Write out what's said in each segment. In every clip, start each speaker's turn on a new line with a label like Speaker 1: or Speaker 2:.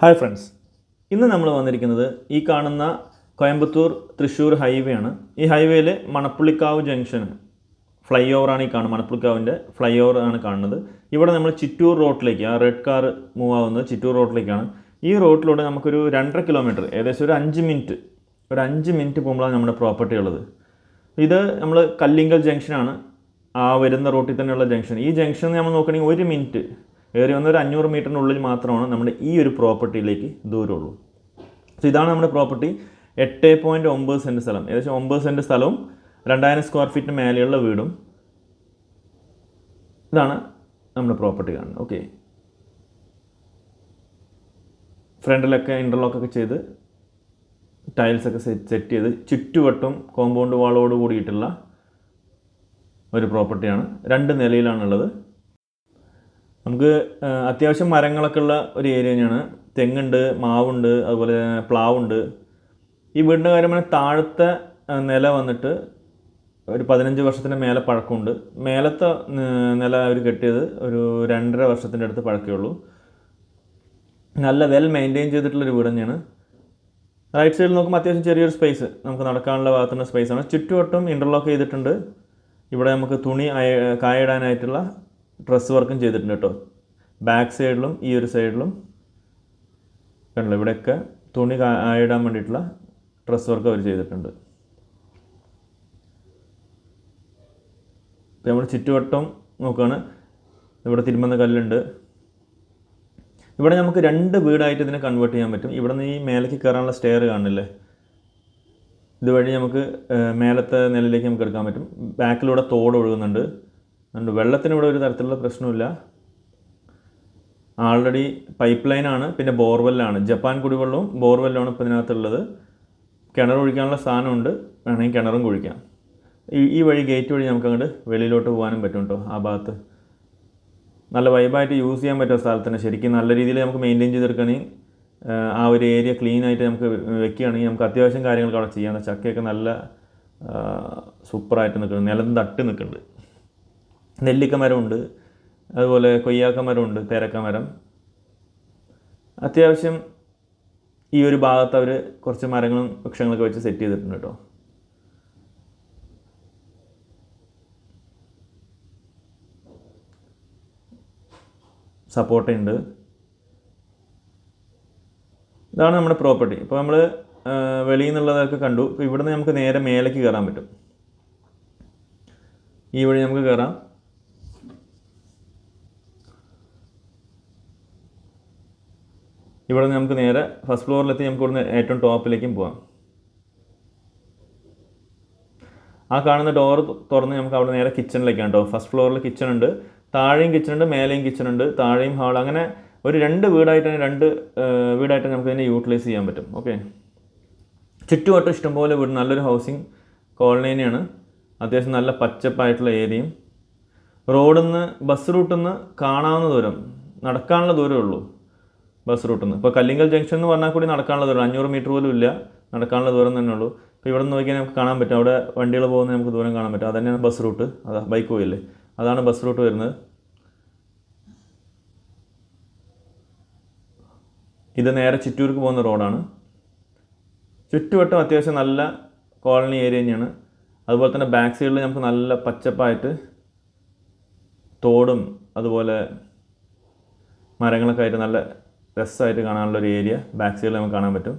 Speaker 1: Hi friends. ഇന്ന് നമ്മൾ വന്നിരിക്കുന്നത് ഈ കാണുന്ന കോയമ്പത്തൂർ തൃശ്ശൂർ ഹൈവേ ആണ്. ഈ ഹൈവേയിൽ മണപ്പുള്ളിക്കാവ് ജംഗ്ഷൻ ഫ്ലൈ ഓവറാണ് ഈ കാണുന്നത്. മണപ്പുള്ളിക്കാവിന്റെ ഫ്ലൈ ഓവർ ആണ് കാണുന്നത്. ഇവിടെ നമ്മൾ ചിറ്റൂർ റോഡിലേക്ക് ആ റെഡ് കാർ മൂവ് ആവുന്നത് ചിറ്റൂർ റോഡിലേക്കാണ് ഈ റോഡിലൂടെ നമുക്കൊരു രണ്ടര കിലോമീറ്റർ ഏകദേശം ഒരു അഞ്ച് മിനിറ്റ് ഒരു അഞ്ച് മിനിറ്റ് പോകുമ്പോഴാണ് നമ്മുടെ പ്രോപ്പർട്ടി ഉള്ളത്. ഇത് നമ്മൾ കല്ലിങ്കൽ ജംഗ്ഷനാണ്. ആ വരുന്ന റോട്ടിൽ തന്നെയുള്ള ജംഗ്ഷൻ. ഈ ജംഗ്ഷൻ നമ്മൾ നോക്കുകയാണെങ്കിൽ ഒരു മിനിറ്റ് ഏറി വന്ന ഒരു അഞ്ഞൂറ് മീറ്ററിനുള്ളിൽ മാത്രമാണ് നമ്മുടെ ഈ ഒരു പ്രോപ്പർട്ടിയിലേക്ക് ദൂരമുള്ളൂ. സോ ഇതാണ് നമ്മുടെ പ്രോപ്പർട്ടി. എട്ട് പോയിന്റ് ഒമ്പത് സെന്റ് സ്ഥലം. ഏകദേശം ഒമ്പത് സെന്റ് സ്ഥലവും രണ്ടായിരം സ്ക്വയർ ഫീറ്റിന് മേലെയുള്ള വീടും ഇതാണ് നമ്മുടെ പ്രോപ്പർട്ടി കാണുന്നത്. ഓക്കെ ഫ്രണ്ടിലൊക്കെ ഇന്റർലോക്കൊക്കെ ചെയ്ത് ടൈൽസൊക്കെ സെറ്റ് ചെയ്ത് ചുറ്റുവട്ടം കോമ്പൗണ്ട് വാളോട് കൂടിയിട്ടുള്ള ഒരു പ്രോപ്പർട്ടിയാണ്. രണ്ട് നിലയിലാണുള്ളത്. നമുക്ക് അത്യാവശ്യം മരങ്ങളൊക്കെ ഉള്ള ഒരു ഏരിയ തന്നെയാണ്. തെങ്ങുണ്ട് മാവുണ്ട് അതുപോലെ പ്ലാവുണ്ട്. ഈ വീടിന്റെ കാര്യം താഴത്തെ നില വന്നിട്ട് ഒരു പതിനഞ്ച് വർഷത്തിന് മേലെ പഴക്കമുണ്ട്. മേലത്തെ നില അവർ കെട്ടിയത് ഒരു രണ്ടര വർഷത്തിന്റെ അടുത്ത് പഴക്കമേ ഉള്ളൂ. നല്ല വെൽ മെയിന്റെയിൻ ചെയ്തിട്ടുള്ളൊരു വീട് തന്നെയാണ്. റൈറ്റ് സൈഡിൽ നോക്കുമ്പോൾ അത്യാവശ്യം ചെറിയൊരു സ്പേസ്. നമുക്ക് നടക്കാനുള്ള ഭാഗത്തുള്ള സ്പേസാണ്. ചുറ്റുവട്ടം ഇന്റർലോക്ക് ചെയ്തിട്ടുണ്ട്. ഇവിടെ നമുക്ക് തുണി കായിടാനായിട്ടുള്ള ഡ്രസ്സ് വർക്കും ചെയ്തിട്ടുണ്ട് കേട്ടോ. ബാക്ക് സൈഡിലും ഈ ഒരു സൈഡിലും കണ്ടല്ലോ ഇവിടെയൊക്കെ തുണി ഇടാൻ വേണ്ടിയിട്ടുള്ള ഡ്രസ് വർക്ക് അവർ ചെയ്തിട്ടുണ്ട്. ഇപ്പം നമ്മൾ ചുറ്റുവട്ടം നോക്കുകയാണ്. ഇവിടെ തിരുമന്ന കല്ലുണ്ട്. ഇവിടെ നമുക്ക് രണ്ട് വീടായിട്ട് ഇതിനെ കൺവേർട്ട് ചെയ്യാൻ പറ്റും. ഇവിടെ നിന്ന് ഈ മേലേക്ക് കയറാനുള്ള സ്റ്റെയർ കാണില്ലേ? ഇതുവഴി നമുക്ക് മേലത്തെ നിലയിലേക്ക് നമുക്ക് എടുക്കാൻ പറ്റും. ബാക്കിലൂടെ തോട് ഒഴുകുന്നുണ്ട്. അതുകൊണ്ട് വെള്ളത്തിന് ഇവിടെ ഒരു തരത്തിലുള്ള പ്രശ്നമില്ല ആൾറെഡി പൈപ്പ് ലൈനാണ് പിന്നെ ബോർവെല്ലാണ്. ജപ്പാൻ കുടിവെള്ളവും ബോർവെല്ലാണ് ഇപ്പോൾ ഇതിനകത്തുള്ളത്. കിണർ ഒഴിക്കാനുള്ള സാധനമുണ്ട് വേണമെങ്കിൽ കിണറും കുഴിക്കാം. ഈ ഈ വഴി ഗേറ്റ് വഴി നമുക്ക് അങ്ങോട്ട് വെളിയിലോട്ട് പോകാനും പറ്റും കേട്ടോ ആ ഭാഗത്ത്. നല്ല വൈബായിട്ട് യൂസ് ചെയ്യാൻ പറ്റുന്ന സ്ഥലത്ത് തന്നെ ശരിക്കും നല്ല രീതിയിൽ നമുക്ക് മെയിന്റെയിൻ ചെയ്തെടുക്കുകയാണെങ്കിൽ ആ ഒരു ഏരിയ ക്ലീൻ ആയിട്ട് നമുക്ക് വെക്കുകയാണെങ്കിൽ നമുക്ക് അത്യാവശ്യം കാര്യങ്ങളൊക്കെ അവിടെ ചെയ്യാം. ചക്കയൊക്കെ നല്ല സൂപ്പറായിട്ട് നിൽക്കുന്നുണ്ട്. നിലം തട്ടി നിൽക്കുന്നുണ്ട്. നെല്ലിക്ക മരമുണ്ട് അതുപോലെ കൊയ്യാക്ക മരമുണ്ട് തേരക്ക മരം അത്യാവശ്യം ഈ ഒരു ഭാഗത്ത് അവർ കുറച്ച് മരങ്ങളും വൃക്ഷങ്ങളൊക്കെ വെച്ച് സെറ്റ് ചെയ്തിട്ടുണ്ട് കേട്ടോ. സപ്പോർട്ടുണ്ട് ഇതാണ് നമ്മുടെ പ്രോപ്പർട്ടി. ഇപ്പോൾ നമ്മൾ വെളിയിൽ നിന്നുള്ളതൊക്കെ കണ്ടു. ഇപ്പോൾ ഇവിടുന്ന് നമുക്ക് നേരെ മേലേക്ക് കയറാൻ പറ്റും. ഈ വഴി നമുക്ക് കയറാം. ഇവിടെ നിന്ന് നമുക്ക് നേരെ ഫസ്റ്റ് ഫ്ലോറിലെത്തി നമുക്ക് ഇവിടുന്ന് ഏറ്റവും ടോപ്പിലേക്കും പോവാം. ആ കാണുന്ന ഡോർ തുറന്ന് നമുക്ക് അവിടെ നേരെ കിച്ചണിലേക്കാണ് കേട്ടോ ഫസ്റ്റ് ഫ്ലോറിൽ കിച്ചൺ ഉണ്ട്. താഴെയും കിച്ചൺ ഉണ്ട് മേലെയും കിച്ചൺ ഉണ്ട് താഴെയും ഹാൾ അങ്ങനെ ഒരു രണ്ട് വീടായിട്ട് തന്നെ രണ്ട് വീടായിട്ട് നമുക്ക് ഇതിനെ യൂട്ടിലൈസ് ചെയ്യാൻ പറ്റും. ഓക്കെ ചുറ്റുവട്ടം ഇഷ്ടംപോലെ വീട്. നല്ലൊരു ഹൗസിങ് കോളനി തന്നെയാണ് അത്യാവശ്യം നല്ല പച്ചപ്പായിട്ടുള്ള ഏരിയയും. റോഡിൽ നിന്ന് ബസ് റൂട്ടിൽ നിന്ന് കാണാവുന്ന ദൂരം നടക്കാനുള്ള ദൂരമേ ഉള്ളൂ. ബസ് റൂട്ടിൽ നിന്ന് ഇപ്പോൾ കല്ലിങ്കൽ ജംഗ്ഷൻ എന്ന് പറഞ്ഞാൽ കൂടി നടക്കാനുള്ള ദൂരം അഞ്ഞൂറ് മീറ്റർ പോലും ഇല്ല. നടക്കാനുള്ള ദൂരം തന്നെ ഉള്ളൂ. ഇപ്പോൾ ഇവിടെ നിന്ന് നോക്കിയാൽ നമുക്ക് കാണാൻ പറ്റും. അവിടെ വണ്ടികൾ പോകുന്ന നമുക്ക് ദൂരം കാണാൻ പറ്റും. അതന്നെയാണ് ബസ് റൂട്ട്. അതാ ബൈക്ക് പോയില്ലേ. അതാണ് ബസ് റൂട്ട് വരുന്നത്. ഇത് നേരെ ചിറ്റൂർക്ക് പോകുന്ന റോഡാണ്. ചുറ്റുവട്ടം അത്യാവശ്യം നല്ല കോളനി ഏരിയ തന്നെയാണ്. അതുപോലെ തന്നെ ബാക്ക് സൈഡിൽ നമുക്ക് നല്ല പച്ചപ്പായിട്ട് തോടും അതുപോലെ മരങ്ങളൊക്കെ ആയിട്ട് നല്ല രസമായിട്ട് കാണാനുള്ള ഒരു ഏരിയ. ബാക്ക് സൈഡിൽ നമുക്ക് കാണാൻ പറ്റും.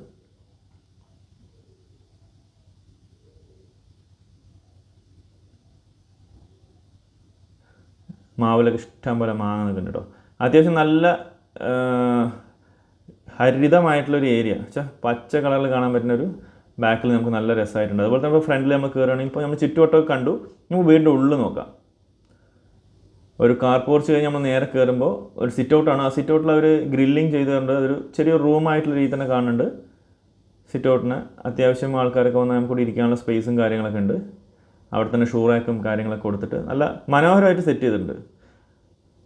Speaker 1: മാവിലൊക്കെ ഇഷ്ടം പോലെ മാങ്ങ നിൽക്കുന്നുണ്ട് കേട്ടോ അത്യാവശ്യം നല്ല ഹരിതമായിട്ടുള്ളൊരു ഏരിയ. വെച്ചാൽ പച്ച കളറിൽ കാണാൻ പറ്റുന്ന ഒരു ബാക്കിൽ നമുക്ക് നല്ല രസമായിട്ടുണ്ട് അതുപോലെ തന്നെ ഫ്രണ്ടിൽ നമുക്ക് കയറുകയാണെങ്കിൽ ഇപ്പോൾ നമ്മൾ ചുറ്റുവട്ടമൊക്കെ കണ്ടു. നമുക്ക് വീണ്ടും ഉള്ളിൽ നോക്കാം. ഒരു കാർ പോർച്ച് കഴിഞ്ഞ് നമ്മൾ നേരെ കയറുമ്പോൾ ഒരു സിറ്റ് ഔട്ടാണ് ആ സിറ്റ് ഔട്ടിൽ അവർ ഗ്രില്ലിങ് ചെയ്തിട്ടുണ്ട്. അതൊരു ചെറിയൊരു റൂമായിട്ടുള്ള രീതി തന്നെ കാണുന്നുണ്ട്. സിറ്റ് ഔട്ടിന് അത്യാവശ്യം ആൾക്കാരൊക്കെ വന്നാൽ നമുക്ക് ഇരിക്കാനുള്ള സ്പേസും കാര്യങ്ങളൊക്കെ ഉണ്ട്. അവിടെ തന്നെ ഷൂറാക്കും കാര്യങ്ങളൊക്കെ കൊടുത്തിട്ട് നല്ല മനോഹരമായിട്ട് സെറ്റ് ചെയ്തിട്ടുണ്ട്.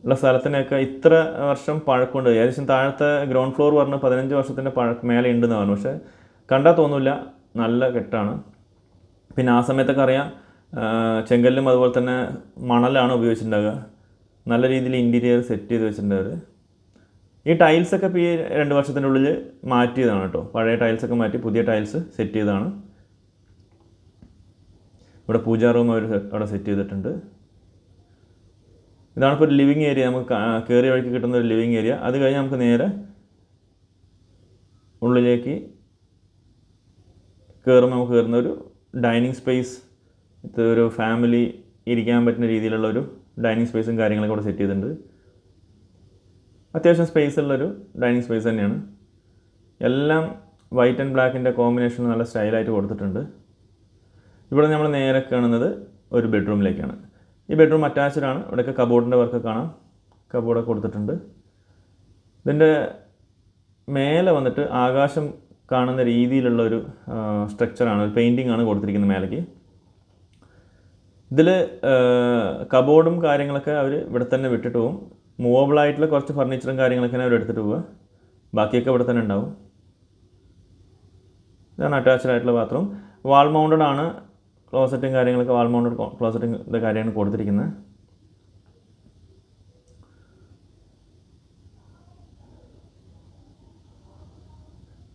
Speaker 1: ഉള്ള സ്ഥലത്തിനൊക്കെ ഇത്ര വർഷം പഴക്കമുണ്ട്. ഏകദേശം താഴത്തെ ഗ്രൗണ്ട് ഫ്ലോർ പറഞ്ഞ് പതിനഞ്ച് വർഷത്തിന്റെ പഴക്കം മേലെ ഉണ്ടെന്ന് പറഞ്ഞു. പക്ഷേ കണ്ടാൽ തോന്നില്ല. നല്ല കെട്ടാണ്. പിന്നെ ആ സമയത്തൊക്കെ അറിയാം ചെങ്കല്ലും അതുപോലെ തന്നെ മണലാണ് ഉപയോഗിച്ചിട്ടുണ്ടാവുക. നല്ല രീതിയിൽ ഇന്റീരിയർ സെറ്റ് ചെയ്ത് വെച്ചിട്ടുണ്ട് ഈ ടൈൽസൊക്കെ ഇപ്പോൾ ഈ രണ്ട് വർഷത്തിന്റെ ഉള്ളിൽ മാറ്റിയതാണ് കേട്ടോ. പഴയ ടൈൽസൊക്കെ മാറ്റി പുതിയ ടൈൽസ് സെറ്റ് ചെയ്തതാണ്. ഇവിടെ പൂജാ റൂം അവർ അവിടെ സെറ്റ് ചെയ്തിട്ടുണ്ട്. ഇതാണ് ഇപ്പോൾ ഒരു ലിവിങ് ഏരിയ നമുക്ക് കയറിയ വഴിക്ക് കിട്ടുന്ന ഒരു ലിവിങ് ഏരിയ അത് കഴിഞ്ഞ് നമുക്ക് നേരെ ഉള്ളിലേക്ക് കയറുമ്പോൾ നമുക്ക് കയറുന്ന ഒരു ഡൈനിങ് സ്പേസ് ഒരു ഫാമിലി ഇരിക്കാൻ പറ്റുന്ന രീതിയിലുള്ള ഒരു ഡൈനിങ് സ്പേസും കാര്യങ്ങളൊക്കെ ഇവിടെ സെറ്റ് ചെയ്തിട്ടുണ്ട്. അത്യാവശ്യം സ്പേസ് ഉള്ളൊരു ഡൈനിങ് സ്പേസ് തന്നെയാണ്. എല്ലാം വൈറ്റ് ആൻഡ് ബ്ലാക്കിന്റെ കോമ്പിനേഷൻ നല്ല സ്റ്റൈലായിട്ട് കൊടുത്തിട്ടുണ്ട്. ഇവിടെ നമ്മൾ നേരെ കാണുന്നത് ഒരു ബെഡ്റൂമിലേക്കാണ് ഈ ബെഡ്റൂം അറ്റാച്ച്ഡ് ആണ്. ഇവിടെയൊക്കെ കബോർഡിന്റെ വർക്ക് കാണാം. കബോർഡൊക്കെ കൊടുത്തിട്ടുണ്ട്. ഇതിന്റെ മേലെ വന്നിട്ട് ആകാശം കാണുന്ന രീതിയിലുള്ള ഒരു സ്ട്രക്ചറാണ് ഒരു പെയിന്റിംഗ് ആണ് കൊടുത്തിരിക്കുന്നത് മേലേക്ക്. ഇതിൽ കബോർഡും കാര്യങ്ങളൊക്കെ അവർ ഇവിടെ തന്നെ വിട്ടിട്ട് പോകും മൂവബിൾ ആയിട്ടുള്ള കുറച്ച് ഫർണിച്ചറും കാര്യങ്ങളൊക്കെ അവർ എടുത്തിട്ട് പോവുക. ബാക്കിയൊക്കെ ഇവിടെ തന്നെ ഉണ്ടാവും. ഇതാണ് അറ്റാച്ച്ഡ് ആയിട്ടുള്ള ബാത്റൂം വാൾ മൗണ്ടഡ് ആണ്. ക്ലോസറ്റും കാര്യങ്ങളൊക്കെ വാൾ മൗണ്ടഡ് ക്ലോസറ്റിന്റെ കാര്യമാണ് കൊടുത്തിരിക്കുന്നത്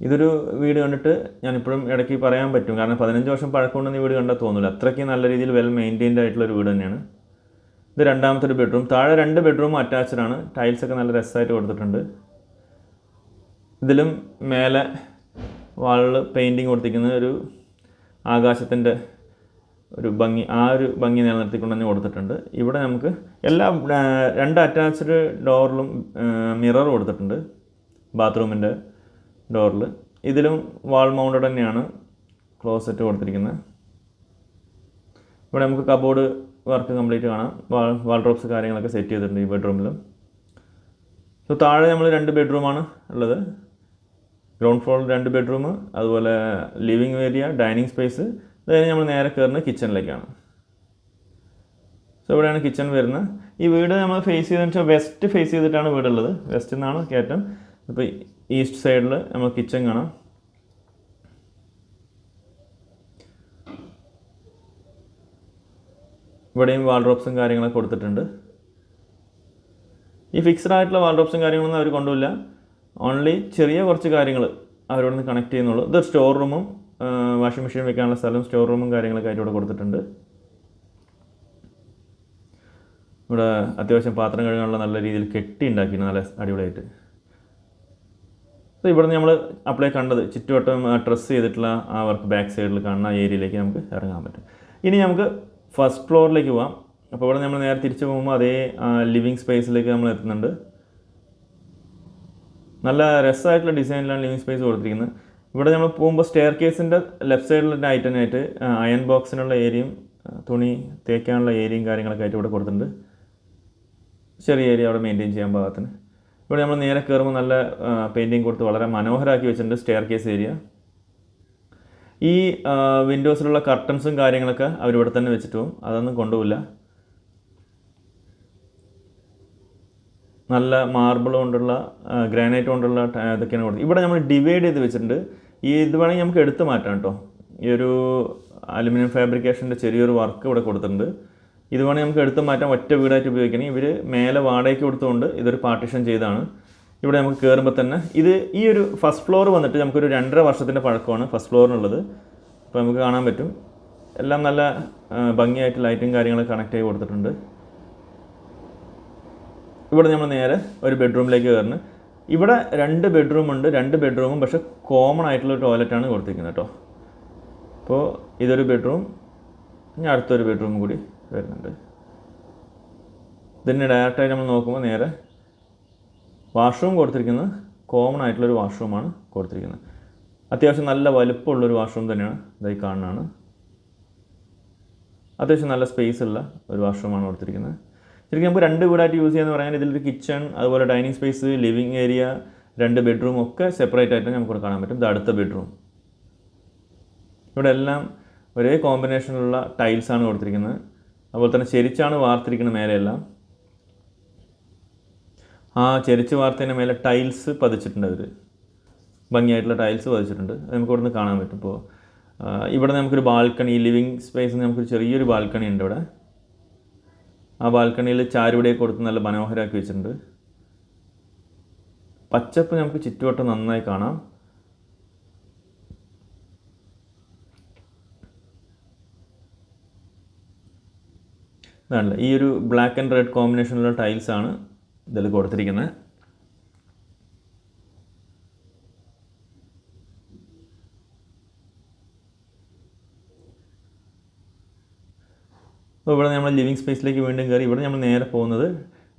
Speaker 1: ഇതൊരു വീട് കണ്ടിട്ട് ഞാനിപ്പോഴും ഇടയ്ക്ക് പറയാൻ പറ്റും. കാരണം പതിനഞ്ച് വർഷം പഴക്കമുണ്ടെന്ന് ഈ വീട് കണ്ടാൽ തോന്നില്ല അത്രയ്ക്ക് നല്ല രീതിയിൽ വെൽ മെയിന്റെയിൻഡ് ആയിട്ടുള്ള ഒരു വീട് തന്നെയാണ്. ഇത് രണ്ടാമത്തെ ഒരു ബെഡ്റൂം താഴെ രണ്ട് ബെഡ്റൂം അറ്റാച്ച്ഡ് ആണ്. ടൈൽസ് ഒക്കെ നല്ല രസമായിട്ട് കൊടുത്തിട്ടുണ്ട്. ഇതിലും മേലെ വാളിൽ പെയിന്റിങ് കൊടുത്തിരിക്കുന്ന ഒരു ആകാശത്തിന്റെ ഒരു ഭംഗി ആ ഒരു ഭംഗി നിലനിർത്തിക്കൊണ്ട് തന്നെ കൊടുത്തിട്ടുണ്ട്. ഇവിടെ നമുക്ക് എല്ലാ രണ്ട് അറ്റാച്ച്ഡ് ഡോറിലും മിറർ കൊടുത്തിട്ടുണ്ട്. ബാത്റൂമിന്റെ ഡോറിൽ ഇതിലും വാൾ മൗണ്ടഡ് തന്നെയാണ് ക്ലോസറ്റ് കൊടുത്തിരിക്കുന്നത്. ഇവിടെ നമുക്ക് കബോർഡ് വർക്ക് കംപ്ലീറ്റ് കാണാം. വാൾ വാൾ ഡ്രോപ്സ് കാര്യങ്ങളൊക്കെ സെറ്റ് ചെയ്തിട്ടുണ്ട് ഈ ബെഡ്റൂമിലും. സോ താഴെ നമ്മൾ രണ്ട് ബെഡ്റൂമാണ് ഉള്ളത്. ഗ്രൗണ്ട് ഫ്ലോറിൽ രണ്ട് ബെഡ്റൂം അതുപോലെ ലിവിങ് ഏരിയ ഡൈനിങ് സ്പേസ്. അത് കഴിഞ്ഞ് നമ്മൾ നേരെ കയറുന്നത് കിച്ചണിലേക്കാണ്. സോ ഇവിടെയാണ് കിച്ചൺ വരുന്നത്. ഈ വീട് നമ്മൾ ഫേസ് ചെയ്തെന്ന് വെച്ചാൽ വെസ്റ്റ് ഫേസ് ചെയ്തിട്ടാണ് വീടുള്ളത്. വെസ്റ്റിൽ നിന്നാണ് കയറ്റം. ഇപ്പോൾ ഈസ്റ്റ് സൈഡിൽ നമ്മൾ കിച്ചൺ കാണാം. ഇവിടെയും വാൾഡ്രോപ്സും കാര്യങ്ങളൊക്കെ കൊടുത്തിട്ടുണ്ട്. ഈ ഫിക്സ്ഡ് ആയിട്ടുള്ള വാൾഡ്രോപ്സും കാര്യങ്ങളൊന്നും അവർ കൊണ്ടുമില്ല ഓൺലി ചെറിയ കുറച്ച് കാര്യങ്ങൾ അവരോട് നിന്ന് കണക്ട് ചെയ്യുന്നുള്ളൂ. ഇത് സ്റ്റോർ റൂമും വാഷിംഗ് മെഷീൻ വെക്കാനുള്ള സ്ഥലവും സ്റ്റോർ റൂമും കാര്യങ്ങളൊക്കെ ഇവിടെ കൊടുത്തിട്ടുണ്ട്. ഇവിടെ അത്യാവശ്യം പാത്രം കഴുകാനുള്ള നല്ല രീതിയിൽ കെട്ടി ഉണ്ടാക്കിയിരുന്നു നല്ല അടിപൊളിയായിട്ട്. അപ്പോൾ ഇവിടെ നിന്ന് നമ്മൾ അപ്ലൈ കണ്ടത് ചുറ്റുവട്ടം ഡ്രസ്സ് ചെയ്തിട്ടുള്ള ആ വർക്ക് ബാക്ക് സൈഡിൽ കാണുന്ന ആ ഏരിയയിലേക്ക് നമുക്ക് ഇറങ്ങാൻ പറ്റും. ഇനി നമുക്ക് ഫസ്റ്റ് ഫ്ലോറിലേക്ക് പോവാം. അപ്പോൾ ഇവിടെ നമ്മൾ നേരെ തിരിച്ചു പോകുമ്പോൾ അതേ ലിവിങ് സ്പേസിലേക്ക് നമ്മൾ എത്തുന്നുണ്ട്. നല്ല രസമായിട്ടുള്ള ഡിസൈനിലാണ് ലിവിങ് സ്പേസ് കൊടുത്തിരിക്കുന്നത്. ഇവിടെ നമ്മൾ പോകുമ്പോൾ സ്റ്റെയർ കേസിന്റെ ലെഫ്റ്റ് സൈഡിലുള്ള ഐറ്റനായിട്ട് അയൺ ബോക്സിനുള്ള ഏരിയയും തുണി തേക്കാനുള്ള ഏരിയയും കാര്യങ്ങളൊക്കെ ആയിട്ട് ഇവിടെ കൊടുത്തിട്ടുണ്ട്. ചെറിയ ഏരിയ അവിടെ മെയിന്റെയിൻ ചെയ്യാൻ പാകത്തിന്. ഇവിടെ നമ്മൾ നേരെ കയറുമ്പോൾ നല്ല പെയിന്റിങ് കൊടുത്ത് വളരെ മനോഹരമാക്കി വെച്ചിട്ടുണ്ട് സ്റ്റെയർ കേസ് ഏരിയ ഈ വിൻഡോസിലുള്ള കർട്ടൻസും കാര്യങ്ങളൊക്കെ അവരിവിടെ തന്നെ വെച്ചിട്ട് അതൊന്നും കൊണ്ടുപോകില്ല നല്ല മാർബിൾ കൊണ്ടുള്ള ഗ്രാനൈറ്റ് കൊണ്ടുള്ള ഇതൊക്കെയാണ് കൊടുത്തത് ഇവിടെ നമ്മൾ ഡിവൈഡ് ചെയ്ത് വെച്ചിട്ടുണ്ട്. ഈ ഇത് വേണമെങ്കിൽ നമുക്ക് എടുത്തു മാറ്റാം കേട്ടോ. ഈ ഒരു അലുമിനിയം ഫാബ്രിക്കേഷന്റെ ചെറിയൊരു വർക്ക് ഇവിടെ കൊടുത്തിട്ടുണ്ട്. ഇത് വേണമെങ്കിൽ നമുക്ക് എടുത്ത് മാറ്റാം ഒറ്റ വീടായിട്ട് ഉപയോഗിക്കണം. ഇവർ മേലെ വാടകയ്ക്ക് കൊടുത്തുകൊണ്ട് ഇതൊരു പാർട്ടിഷൻ ചെയ്താണ്. ഇവിടെ നമുക്ക് കയറുമ്പോൾ തന്നെ ഇത് ഈ ഒരു ഫസ്റ്റ് ഫ്ലോർ വന്നിട്ട് നമുക്കൊരു രണ്ടര വർഷത്തിന്റെ പഴക്കമാണ് ഫസ്റ്റ് ഫ്ലോറിനുള്ളത്. അപ്പോൾ നമുക്ക് കാണാൻ പറ്റും. എല്ലാം നല്ല ഭംഗിയായിട്ട് ലൈറ്റും കാര്യങ്ങളൊക്കെ കണക്ട് ചെയ്ത് കൊടുത്തിട്ടുണ്ട്. ഇവിടെ നമ്മൾ നേരെ ഒരു ബെഡ്റൂമിലേക്ക് കയറുന്നു. ഇവിടെ രണ്ട് ബെഡ്റൂം ഉണ്ട് രണ്ട് ബെഡ്റൂമും പക്ഷെ കോമൺ ആയിട്ടുള്ള ടോയ്ലറ്റാണ് കൊടുത്തിരിക്കുന്നത് കേട്ടോ. അപ്പോൾ ഇതൊരു ബെഡ്റൂം ഇനി അടുത്തൊരു ബെഡ്റൂം കൂടി. വരുന്നുണ്ട്. ഇതിന് ഡയറക്റ്റായി നമ്മൾ നോക്കുമ്പോൾ നേരെ വാഷ്റൂം കൊടുത്തിരിക്കുന്നത് കോമൺ ആയിട്ടുള്ളൊരു വാഷ്റൂമാണ് കൊടുത്തിരിക്കുന്നത്. അത്യാവശ്യം നല്ല വലുപ്പമുള്ളൊരു വാഷ്റൂം തന്നെയാണ് ഇതായി കാണുന്നതാണ്. അത്യാവശ്യം നല്ല സ്പേസ് ഉള്ള ഒരു വാഷ്റൂമാണ് കൊടുത്തിരിക്കുന്നത്. ശരിക്കും നമുക്ക് രണ്ട് വീടായിട്ട് യൂസ് ചെയ്യാന്ന് പറഞ്ഞാൽ ഇതിലൊരു കിച്ചൺ അതുപോലെ ഡൈനിങ് സ്പേസ് ലിവിങ് ഏരിയ രണ്ട് ബെഡ്റൂം ഒക്കെ സെപ്പറേറ്റ് ആയിട്ട് നമുക്ക് കാണാൻ പറ്റും. ഇത് അടുത്ത ബെഡ്റൂം ഇവിടെ എല്ലാം ഒരേ കോമ്പിനേഷനിലുള്ള ടൈൽസാണ് കൊടുത്തിരിക്കുന്നത്. അതുപോലെ തന്നെ ചെരിച്ചാണ് വാർത്തിരിക്കുന്നത് മേലെയെല്ലാം. ആ ചെരിച്ച് വാർത്തേന്റെ മേലെ ടൈൽസ് പതിച്ചിട്ടുണ്ട് അവർ ഭംഗിയായിട്ടുള്ള ടൈൽസ് പതിച്ചിട്ടുണ്ട്. നമുക്ക് ഇവിടുന്ന് കാണാൻ പറ്റും. ഇപ്പോൾ ഇവിടെ നമുക്കൊരു ബാൽക്കണി ലിവിങ് സ്പേസ് നമുക്കൊരു ചെറിയൊരു ബാൽക്കണി ഉണ്ട് ഇവിടെ. ആ ബാൽക്കണിയിൽ ചാരുവിടെ കൊടുത്ത് നല്ല മനോഹരമാക്കി വെച്ചിട്ടുണ്ട്. പച്ചപ്പ് നമുക്ക് ചുറ്റുവട്ടം നന്നായി കാണാം. ഇതാണല്ലോ. ഈ ഒരു ബ്ലാക്ക് ആൻഡ് റെഡ് കോമ്പിനേഷനിലുള്ള ആണ് ഇതിൽ കൊടുത്തിരിക്കുന്നത്. അപ്പോൾ ഇവിടെ നമ്മൾ ലിവിങ് സ്പേസിലേക്ക് വീണ്ടും കയറി. ഇവിടെ നമ്മൾ നേരെ പോകുന്നത്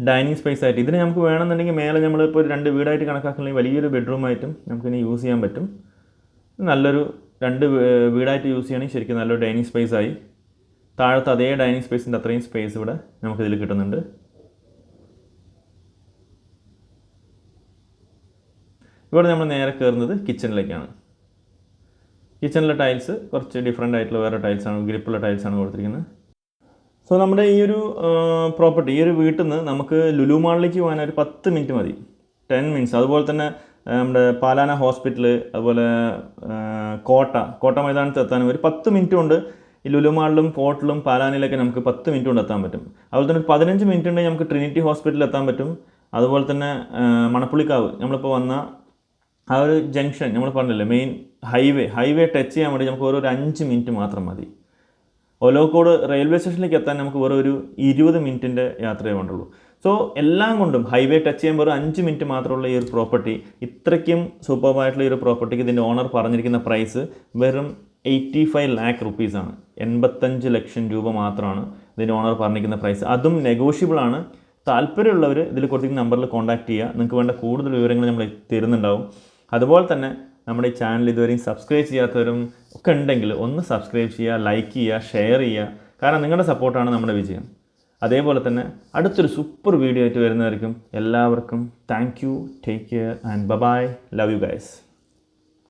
Speaker 1: ഡൈനിങ് സ്പേസ് ആയിട്ട്. ഇതിന് നമുക്ക് വേണമെന്നുണ്ടെങ്കിൽ മേലെ നമ്മളിപ്പോൾ ഒരു രണ്ട് വീടായിട്ട് കണക്കാക്കണമെങ്കിൽ വലിയൊരു ബെഡ്റൂം ആയിട്ടും നമുക്കിനി യൂസ് ചെയ്യാൻ പറ്റും. നല്ലൊരു രണ്ട് വീടായിട്ട് യൂസ് ചെയ്യണമെങ്കിൽ ശരിക്കും നല്ലൊരു ഡൈനിങ് സ്പേസ് ആയി. താഴത്തെ അതേ ഡൈനിങ് സ്പേസിന്റെ അത്രയും സ്പേസ് ഇവിടെ നമുക്കിതിൽ കിട്ടുന്നുണ്ട്. ഇവിടെ നമ്മൾ നേരെ കയറുന്നത് കിച്ചണിലേക്കാണ് കിച്ചണിലെ ടൈൽസ് കുറച്ച് ഡിഫറെന്റ് ആയിട്ടുള്ള വേറെ ടൈൽസാണ് ഗ്രിപ്പുള്ള ടൈൽസാണ് കൊടുത്തിരിക്കുന്നത്. സോ നമ്മുടെ ഈ ഒരു പ്രോപ്പർട്ടി ഈ ഒരു വീട്ടിൽ നിന്ന് നമുക്ക് ലുലു മാളിലേക്ക് പോകാൻ ഒരു പത്ത് മിനിറ്റ് മതി. ടെൻ മിനിറ്റ്സ് അതുപോലെ തന്നെ നമ്മുടെ പാലാന ഹോസ്പിറ്റൽ അതുപോലെ കോട്ട കോട്ട മൈതാനത്ത് എത്താനും ഒരു പത്ത് മിനിറ്റ് കൊണ്ട് ഈ ലുലുമാളിലും ഫോർട്ടിലും പാലാനയിലൊക്കെ നമുക്ക് പത്ത് മിനിറ്റ് കൊണ്ട് എത്താൻ പറ്റും. അതുപോലെ തന്നെ പതിനഞ്ച് മിനിറ്റ് ഉണ്ടെങ്കിൽ നമുക്ക് ട്രിനിറ്റി ഹോസ്പിറ്റലിൽ എത്താൻ പറ്റും. അതുപോലെ തന്നെ മണപ്പുളിക്കാവ് നമ്മളിപ്പോൾ വന്ന ആ ഒരു ജംഗ്ഷൻ നമ്മൾ പറഞ്ഞില്ലേ മെയിൻ ഹൈവേ. ഹൈവേ ടച്ച് ചെയ്യാൻ വേണ്ടി നമുക്ക് ഒരു അഞ്ച് മിനിറ്റ് മാത്രം മതി. ഒലോക്കോട് റെയിൽവേ സ്റ്റേഷനിലേക്ക് എത്താൻ നമുക്ക് വെറും ഒരു ഇരുപത് മിനിറ്റിന്റെ യാത്രയേ വേണ്ടുള്ളൂ. സോ എല്ലാം കൊണ്ടും ഹൈവേ ടച്ച് ചെയ്യാൻ വെറും അഞ്ച് മിനിറ്റ് മാത്രമുള്ള ഈ ഒരു പ്രോപ്പർട്ടി ഇത്രയ്ക്കും സൂപ്പർബായിട്ടുള്ള ഈ ഒരു പ്രോപ്പർട്ടിക്ക് ഇതിന്റെ ഓണർ പറഞ്ഞിരിക്കുന്ന പ്രൈസ് വെറും എയ്റ്റി ഫൈവ് ലാക്ക് റുപ്പീസാണ് എൺപത്തഞ്ച് ലക്ഷം രൂപ മാത്രമാണ് ഇതിന്റെ ഓണർ പറഞ്ഞിരിക്കുന്ന പ്രൈസ് അതും നെഗോഷ്യബിൾ ആണ്. താല്പര്യമുള്ളവർ ഇതിൽ കൊടുത്തിരിക്കുന്ന നമ്പറിൽ കോൺടാക്ട് ചെയ്യുക. നിങ്ങൾക്ക് വേണ്ട കൂടുതൽ വിവരങ്ങൾ നമ്മൾ തരുന്നുണ്ടാവും. അതുപോലെ തന്നെ നമ്മുടെ ഈ ചാനൽ ഇതുവരെയും സബ്സ്ക്രൈബ് ചെയ്യാത്തവരും ഒക്കെ ഉണ്ടെങ്കിൽ ഒന്ന് സബ്സ്ക്രൈബ് ചെയ്യുക ലൈക്ക് ചെയ്യുക ഷെയർ ചെയ്യുക. കാരണം നിങ്ങളുടെ സപ്പോർട്ടാണ് നമ്മുടെ വിജയം. അതേപോലെ തന്നെ അടുത്തൊരു സൂപ്പർ വീഡിയോ ആയിട്ട് വരുന്നവർക്കും എല്ലാവർക്കും thank you take care and bye bye love you guys